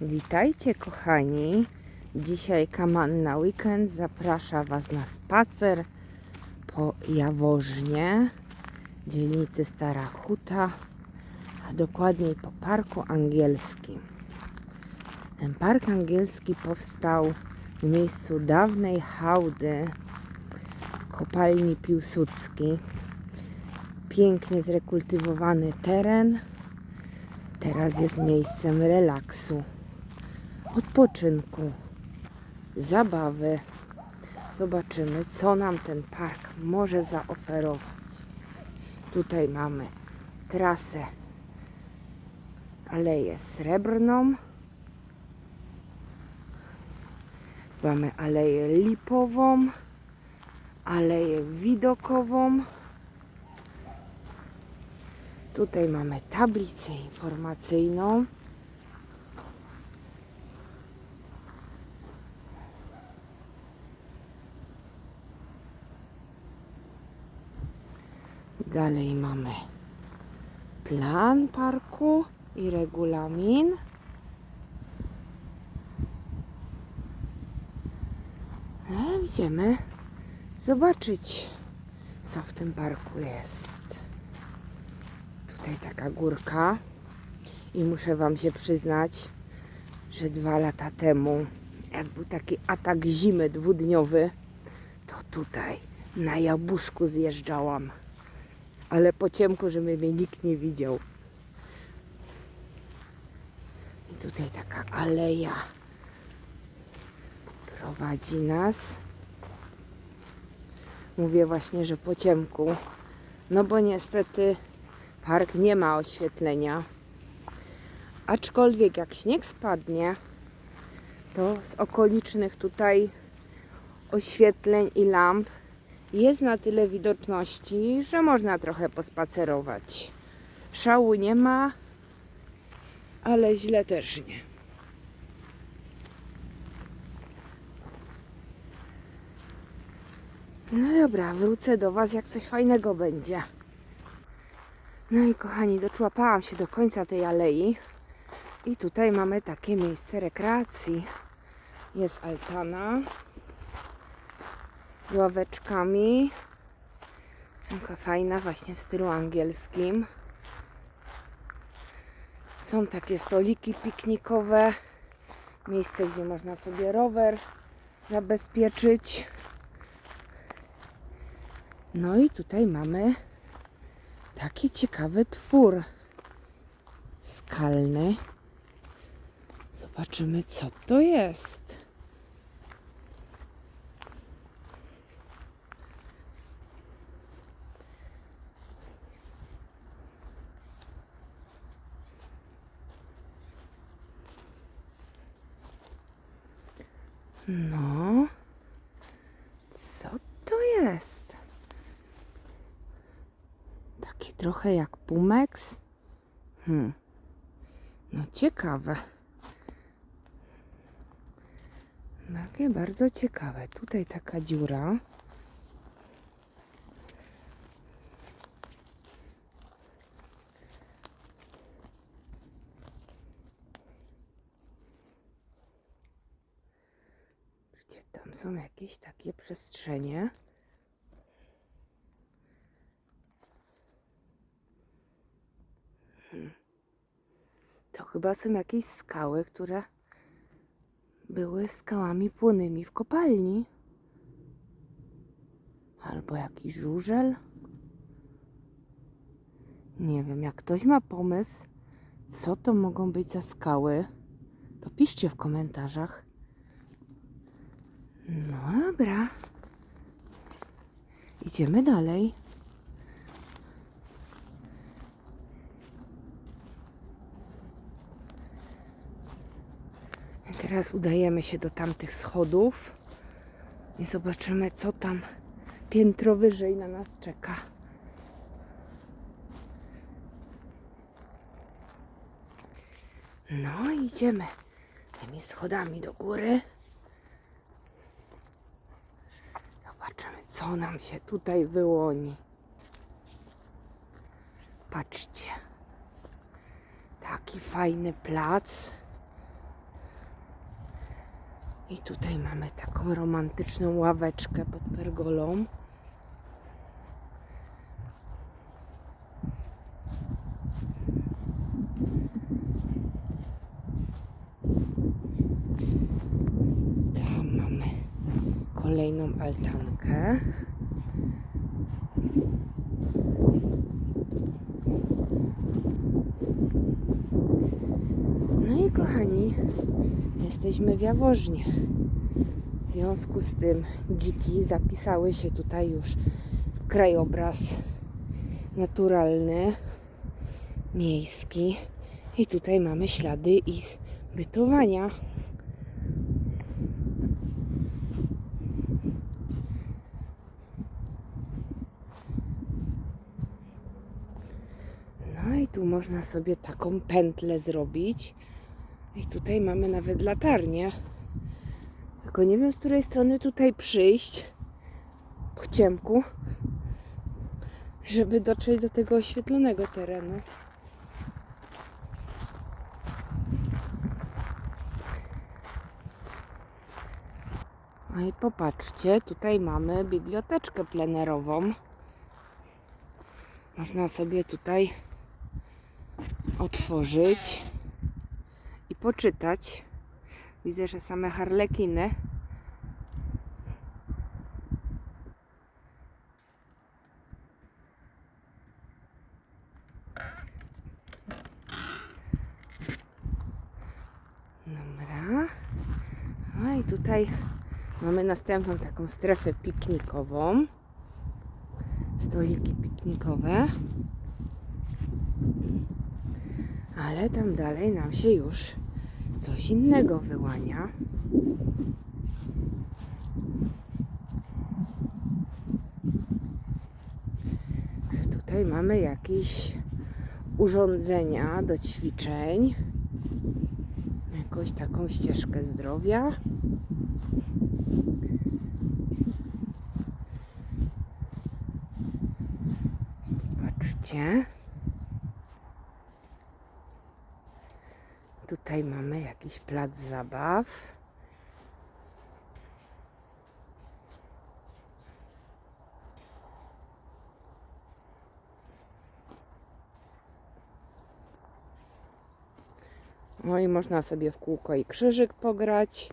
Witajcie kochani. Dzisiaj Kamanna Weekend zaprasza Was na spacer po Jaworznie, dzielnicy Stara Huta, a dokładniej po Parku Angielskim. Ten Park Angielski powstał w miejscu dawnej hałdy kopalni Piłsudskiej. Pięknie zrekultywowany teren. Teraz jest miejscem relaksu, odpoczynku, zabawy. Zobaczymy, co nam ten park może zaoferować. Tutaj mamy trasę Aleję Srebrną. Mamy Aleję Lipową, Aleję Widokową. Tutaj mamy tablicę informacyjną. Dalej mamy plan parku i regulamin. No, idziemy zobaczyć, co w tym parku jest. Tutaj taka górka i muszę Wam się przyznać, że dwa lata temu, jak był taki atak zimy dwudniowy, to tutaj na jabłuszku zjeżdżałam. Ale po ciemku, żeby mnie nikt nie widział. I tutaj taka aleja prowadzi nas. Mówię właśnie, że po ciemku. No bo niestety park nie ma oświetlenia. Aczkolwiek jak śnieg spadnie, to z okolicznych tutaj oświetleń i lamp jest na tyle widoczności, że można trochę pospacerować. Szału nie ma, ale źle też nie. No dobra, wrócę do Was, jak coś fajnego będzie. No i kochani, doczłapałam się do końca tej alei i tutaj mamy takie miejsce rekreacji. Jest altana z ławeczkami. Taka fajna właśnie w stylu angielskim. Są takie stoliki piknikowe. Miejsce, gdzie można sobie rower zabezpieczyć. No i tutaj mamy taki ciekawy twór skalny. Zobaczymy, co to jest. No, co to jest? Taki trochę jak Pumex. Hmm. No ciekawe. Takie bardzo ciekawe. Tutaj taka dziura. Gdzie tam są jakieś takie przestrzenie? To chyba są jakieś skały, które były skałami płonnymi w kopalni. Albo jakiś żużel. Nie wiem, jak ktoś ma pomysł, co to mogą być za skały, to piszcie w komentarzach. No dobra. Idziemy dalej. Teraz udajemy się do tamtych schodów i zobaczymy, co tam piętro wyżej na nas czeka. No, idziemy tymi schodami do góry. co nam się tutaj wyłoni. Patrzcie. Taki fajny plac. I tutaj mamy taką romantyczną ławeczkę pod pergolą. Altankę. No i kochani, jesteśmy w Jaworznie. W związku z tym dziki zapisały się tutaj już w krajobraz naturalny, miejski. I tutaj mamy ślady ich bytowania. No i tu można sobie taką pętlę zrobić. I tutaj mamy nawet latarnię. Tylko nie wiem, z której strony tutaj przyjść po ciemku, żeby dotrzeć do tego oświetlonego terenu. No i popatrzcie, tutaj mamy biblioteczkę plenerową. Można sobie tutaj otworzyć i poczytać. Widzę, że same harlekiny. Dobra. No i tutaj mamy następną taką strefę piknikową. Stoliki piknikowe. Ale tam dalej nam się już coś innego wyłania. Tutaj mamy jakieś urządzenia do ćwiczeń. Jakąś taką ścieżkę zdrowia. Patrzcie. Tutaj mamy jakiś plac zabaw. No i można sobie w kółko i krzyżyk pograć.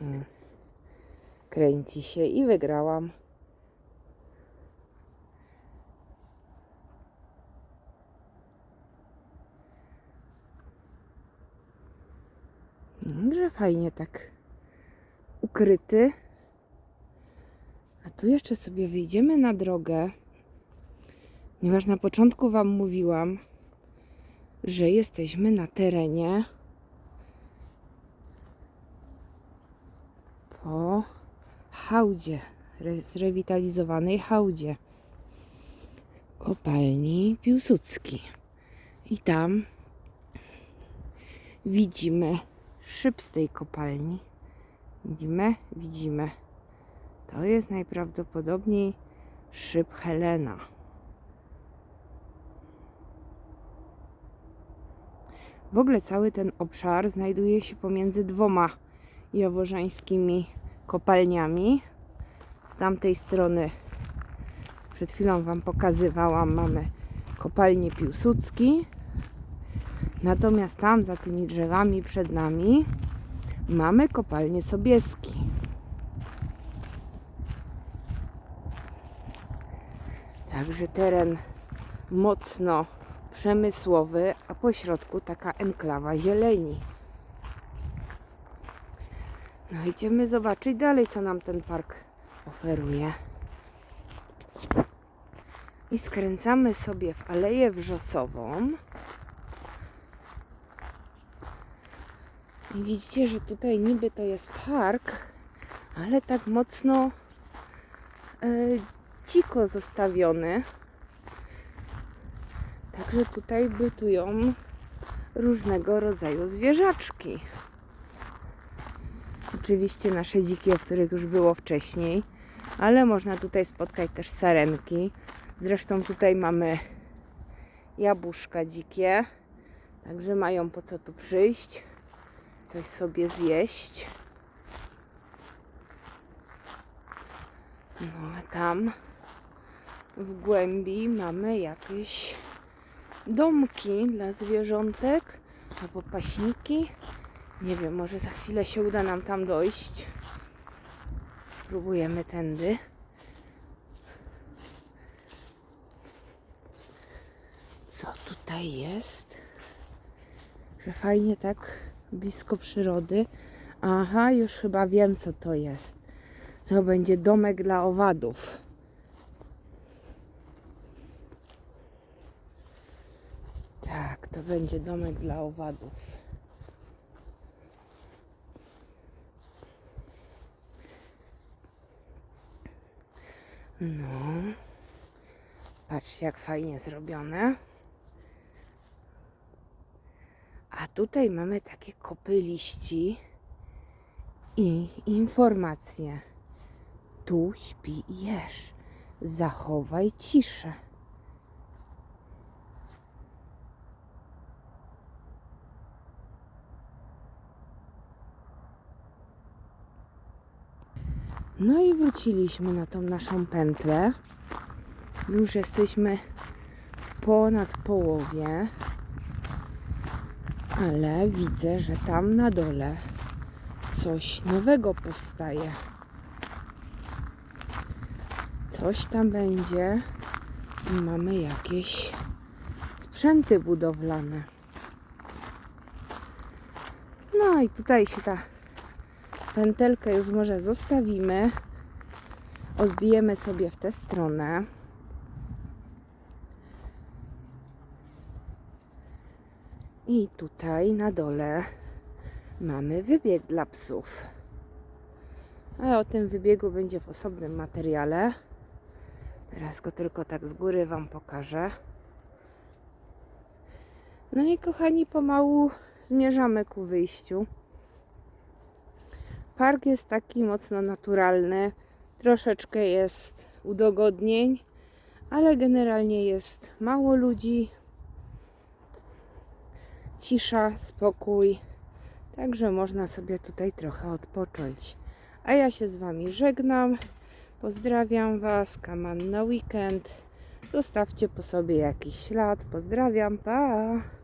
Mm. Kręci się i wygrałam. Że fajnie tak ukryty. A tu jeszcze sobie wyjdziemy na drogę. Ponieważ na początku Wam mówiłam, że jesteśmy na terenie po hałdzie, re- zrewitalizowanej hałdzie kopalni Piłsudski. I tam widzimy szyb z tej kopalni. Widzimy? Widzimy. To jest najprawdopodobniej szyb Helena. W ogóle cały ten obszar znajduje się pomiędzy dwoma jaworzańskimi kopalniami. Z tamtej strony, przed chwilą Wam pokazywałam, mamy kopalnię Piłsudski. Natomiast tam, za tymi drzewami przed nami, mamy kopalnię Sobieski. Także teren mocno przemysłowy, a po środku taka enklawa zieleni. No idziemy zobaczyć dalej, co nam ten park oferuje. I skręcamy sobie w Aleję Wrzosową. I widzicie, że tutaj niby to jest park, ale tak mocno e, dziko zostawiony. Także tutaj bytują różnego rodzaju zwierzaczki. Oczywiście nasze dziki, o których już było wcześniej, ale można tutaj spotkać też sarenki. Zresztą tutaj mamy jabłuszka dzikie. Także mają po co tu przyjść, coś sobie zjeść. No a tam w głębi mamy jakieś domki dla zwierzątek albo paśniki. Nie wiem, może za chwilę się uda nam tam dojść. Spróbujemy tędy. Co tutaj jest? Że fajnie tak blisko przyrody. Aha, już chyba wiem co to jest. To będzie domek dla owadów. Tak, to będzie domek dla owadów. No. Patrzcie, jak fajnie zrobione. A tutaj mamy takie kopy liści i informacje. Tu śpi i jesz. Zachowaj ciszę. No i wróciliśmy na tą naszą pętlę. Już jesteśmy ponad połowie. Ale widzę, że tam na dole coś nowego powstaje. Coś tam będzie i mamy jakieś sprzęty budowlane. No i tutaj się ta pętelkę już może zostawimy. Odbijemy sobie w tę stronę. I tutaj na dole mamy wybieg dla psów. A o tym wybiegu będzie w osobnym materiale. Teraz go tylko tak z góry Wam pokażę. No i kochani, pomału zmierzamy ku wyjściu. Park jest taki mocno naturalny. Troszeczkę jest udogodnień, ale generalnie jest mało ludzi, cisza, spokój. Także można sobie tutaj trochę odpocząć. A ja się z Wami żegnam. Pozdrawiam Was. Kaman na weekend. Zostawcie po sobie jakiś ślad. Pozdrawiam. Pa!